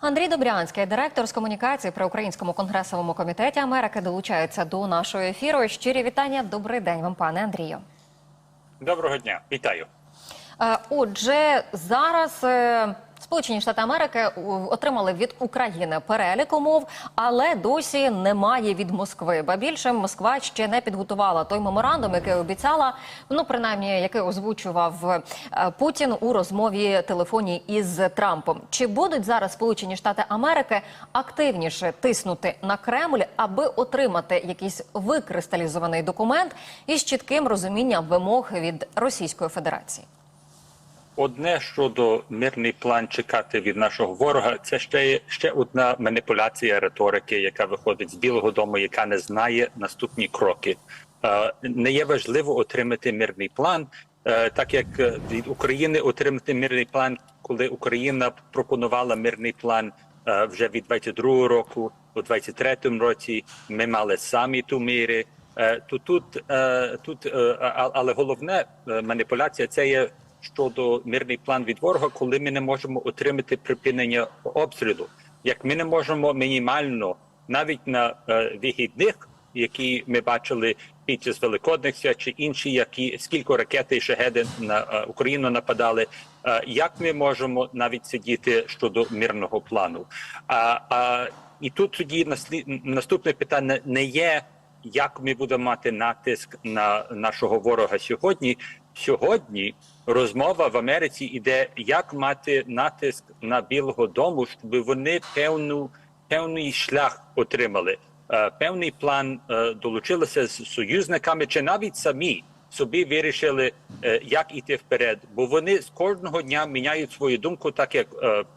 Андрій Добрянський, директор з комунікації при Українському конгресовому комітеті Америки, долучається до нашого ефіру. Щирі вітання. Добрий день вам, пане Андрію. Доброго дня, вітаю. Е, Отже, зараз е, Сполучені Штати Америки отримали від України перелік умов, але досі немає від Москви. Ба більше Москва ще не підготувала той меморандум, який обіцяла, ну принаймні, який озвучував е, Путін у розмові телефонній із Трампом. Чи будуть зараз Сполучені Штати Америки активніше тиснути на Кремль, аби отримати якийсь викристалізований документ із чітким розумінням вимог від Російської Федерації? Одне щодо мирний план чекати від нашого ворога, це ще є ще одна маніпуляція риторики, яка виходить з Білого Дому, яка не знає наступні кроки. Е, Не є важливо отримати мирний план, е, так як е, від України отримати мирний план, коли Україна пропонувала мирний план вже від 22-го року, у 23-му році ми мали самі ту міри. То тут тут, але головне маніпуляція це є щодо мирний план від ворога, коли ми не можемо отримати припинення обстрілу. Як ми не можемо мінімально навіть на е, вихідних, які ми бачили під час великодних свят чи інші, які скільки ракет і шахеди на е, Україну нападали. е, як ми можемо навіть сидіти щодо мирного плану? А, а і тут тоді наступне питання не є як ми будемо мати натиск на нашого ворога сьогодні. Сьогодні розмова в Америці іде, як мати натиск на Білого Дому, щоб вони певну певний шлях отримали, е, певний план е, долучилися з союзниками, чи навіть самі собі вирішили, е, як іти вперед. Бо вони з кожного дня міняють свою думку, так як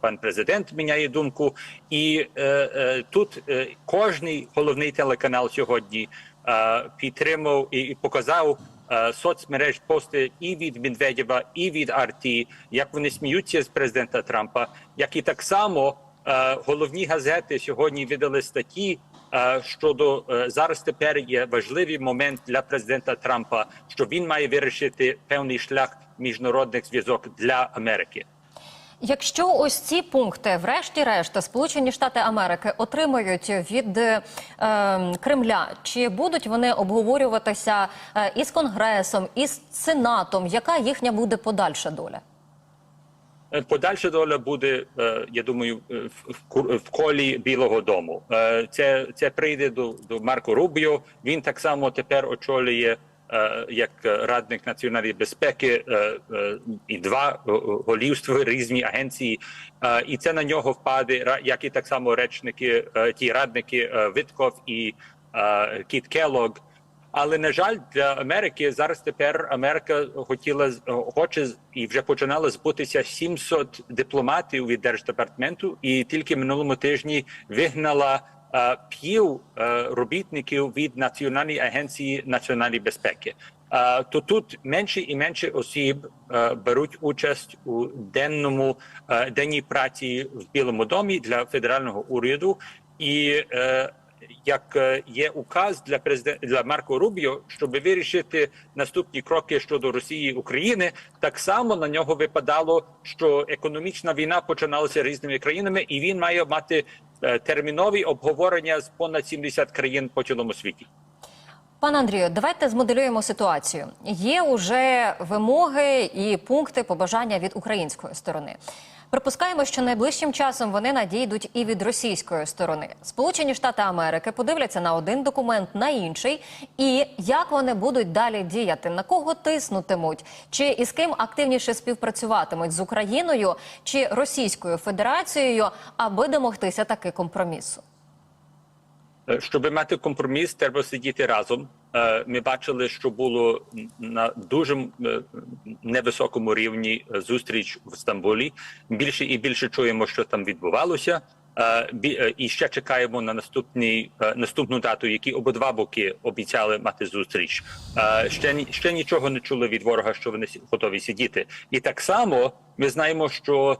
пан президент міняє думку, і тут кожний головний телеканал сьогодні підтримав і показав. Е, Соцмереж пости і від Медведєва, і від Арті, як вони сміються з президента Трампа, як і так само е, головні газети сьогодні видали статті е, щодо зараз. Тепер є важливий момент для президента Трампа, що він має вирішити певний шлях міжнародних зв'язок для Америки. Якщо ось ці пункти, врешті-решт, Сполучені Штати Америки отримають від е, Кремля, чи будуть вони обговорюватися е, із Конгресом, із Сенатом? Яка їхня буде подальша доля? Е, Подальша доля буде, е, я думаю, в, колі Білого Дому. Це це прийде до, до Марко Рубіо. Він так само тепер очолює як радник національної безпеки е, е, і два е, голівства різні агенції, Е, і це на нього впаде, як і так само речники, е, ті радники е, Витков і е, Кіт Келог. Але на жаль, для Америки зараз тепер Америка хотіла хоче і вже починала збутися 700 дипломатів від держдепартаменту, і тільки минулому тижні вигнала е, пів е, робітників від національної агенції національної безпеки. Е, то тут менше і менше осіб беруть участь у денному денній праці в Білому домі для федерального уряду і. як є указ для президента для Марко Рубіо, щоб вирішити наступні кроки щодо Росії і України, так само на нього випадало, що економічна війна починалася різними країнами, і він має мати термінові обговорення з понад 70 країн по цілому світі. Пане Андрію, давайте змоделюємо ситуацію. Є уже вимоги і пункти побажання від української сторони. Припускаємо, що найближчим часом вони надійдуть і від російської сторони. Сполучені Штати Америки подивляться на один документ, на інший, і як вони будуть далі діяти, на кого тиснутимуть, чи із ким активніше співпрацюватимуть з Україною чи Російською Федерацією, аби домогтися таки компромісу. Е, Щоб мати компроміс, треба сидіти разом. Е, Ми бачили, що було на дуже е, невисокому рівні е, зустріч в Стамбулі. Більше і більше чуємо, що там відбувалося. І ще чекаємо на наступний е, наступну дату, які обидва боки обіцяли мати зустріч. Ще ще нічого не чули від ворога, що вони готові сидіти. І так само ми знаємо, що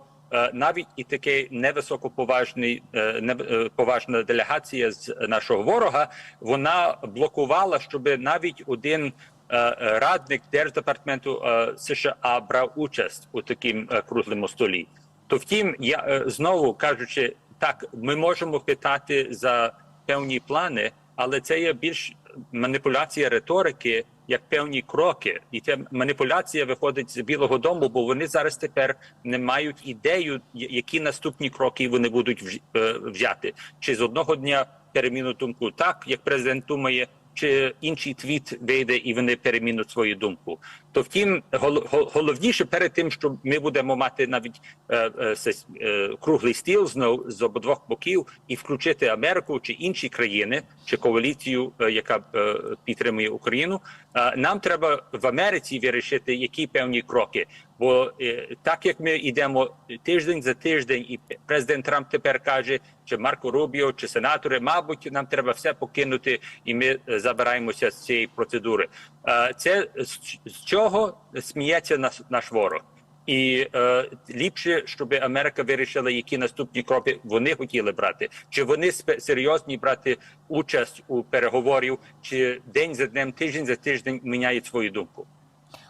навіть і таке невисокоповажний е, е, поважна делегація з нашого ворога вона блокувала, щоб навіть один е, е, радник держдепартаменту е, США брав участь у таким е, круглому столі. То втім, я е, знову кажучи, так, ми можемо питати за певні плани, але це є більш маніпуляція риторики, як певні кроки. І ця маніпуляція виходить з Білого Дому, бо вони зараз тепер не мають ідею, які наступні кроки вони будуть е, взяти. Чи з одного дня переміну думку так, як президент думає, чи інший твіт вийде і вони перемінуть свою думку. То втім, гол- гол- головніше перед тим, що ми будемо мати навіть е, е, е, круглий стіл знов з обидвох боків і включити Америку чи інші країни, чи коаліцію, е, яка е, підтримує Україну. е, нам треба в Америці вирішити, які певні кроки. Бо так як ми йдемо тиждень за тиждень, і президент Трамп тепер каже, чи Марко Рубіо, чи сенатори, мабуть, нам треба все покинути, і ми забираємося з цієї процедури. Це з, чого сміється наш, ворог. І е, ліпше, щоб Америка вирішила, які наступні кроки вони хотіли брати, чи вони серйозні брати участь у переговорів, чи день за днем, тиждень за тиждень міняють свою думку.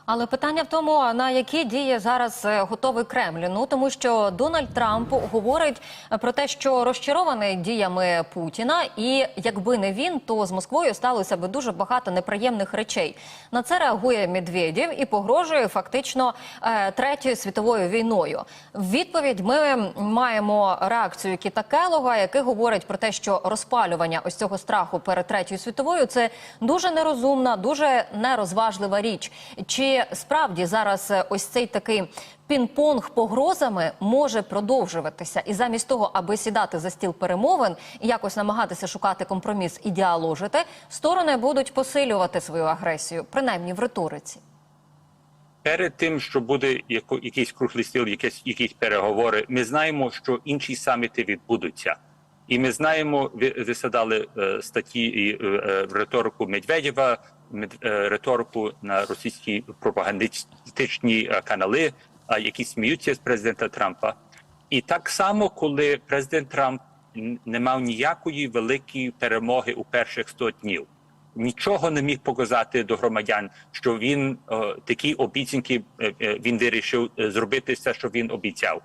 Але питання в тому, на які дії зараз е, готовий Кремль. Ну тому що Дональд Трамп говорить е, про те, що розчарований діями Путіна, і якби не він, то з Москвою сталося би дуже багато неприємних речей. На це реагує Медведєв і погрожує фактично е, третьою світовою війною. В відповідь ми маємо реакцію Кіта Келога, який говорить про те, що розпалювання ось цього страху перед третьою світовою це дуже нерозумна, дуже нерозважлива річ. Чи справді зараз е, ось цей такий пінг-понг погрозами може продовжуватися, і замість того, аби сідати за стіл перемовин і якось намагатися шукати компроміс і діаложити, сторони будуть посилювати свою агресію, принаймні в риториці. Перед тим, що буде якийсь круглий стіл, якісь, якісь переговори, ми знаємо, що інші саміти відбудуться. І ми знаємо, ви висадали е, статті і е, е, риторику Медведєва, мед- риторику на російські пропагандистичні е, канали, які сміються з президента Трампа. І так само, коли президент Трамп не мав ніякої великої перемоги у перших 100 днів, нічого не міг показати до громадян, що він е, такі обіцянки е, е, він вирішив е, зробити все, що він обіцяв.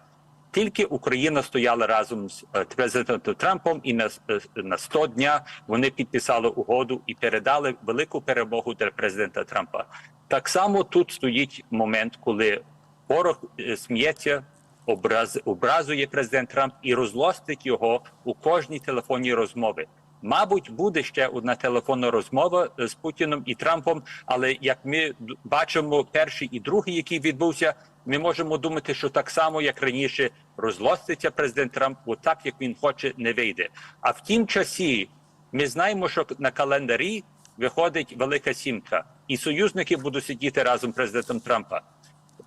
Тільки Україна стояла разом з е, президентом Трампом, і на, е, на 100 дня вони підписали угоду і передали велику перемогу для президента Трампа. Так само тут стоїть момент, коли ворог е, сміється, образ, образує президент Трамп і розлостить його у кожній телефонній розмові. Мабуть, буде ще одна телефонна розмова е, з Путіном і Трампом. Але як ми бачимо, перший і другий, який відбувся, ми можемо думати, що так само, як раніше, розлоститься президент Трамп, бо так як він хоче, не вийде. А в тім часі ми знаємо, що на календарі виходить велика сімка, і союзники будуть сидіти разом з президентом Трампа.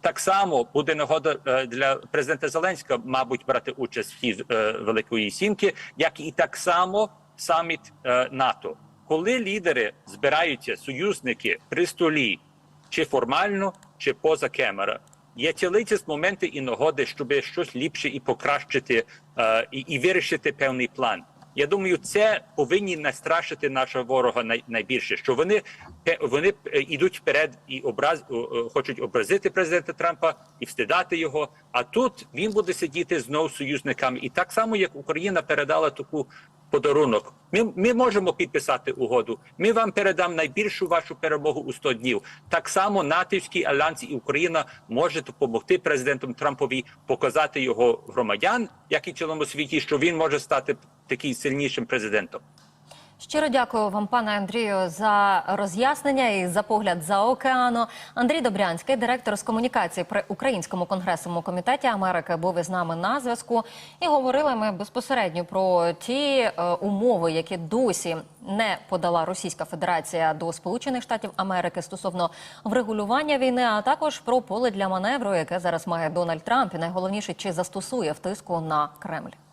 Так само буде нагода е, для президента Зеленського, мабуть, брати участь в цій е, великої сімки, як і так само саміт е, НАТО. Коли лідери збираються, союзники при столі, чи формально, чи поза камера, є цілиці моменти і нагоди, щоб щось ліпше і покращити, і, і вирішити певний план. Я думаю, це повинні настрашити нашого ворога най, найбільше, що вони пе- вони е, йдуть вперед і образ хочуть образити президента Трампа і встидати його. А тут він буде сидіти знову союзниками, і так само як Україна передала таку подарунок. Ми, ми можемо підписати угоду. Ми вам передам найбільшу вашу перемогу у 100 днів. Так само натівський альянс і Україна може допомогти президенту Трампові показати його громадян, як і цілому світі, що він може стати таким сильнішим президентом. Щиро дякую вам, пане Андрію, за роз'яснення і за погляд за океану. Андрій Добрянський, директор з комунікації при Українському конгресовому комітеті Америки, був із нами на зв'язку. І говорили ми безпосередньо про ті е, умови, які досі не подала Російська Федерація до Сполучених Штатів Америки стосовно врегулювання війни, а також про поле для маневру, яке зараз має Дональд Трамп, і найголовніше, чи застосує в тиску на Кремль.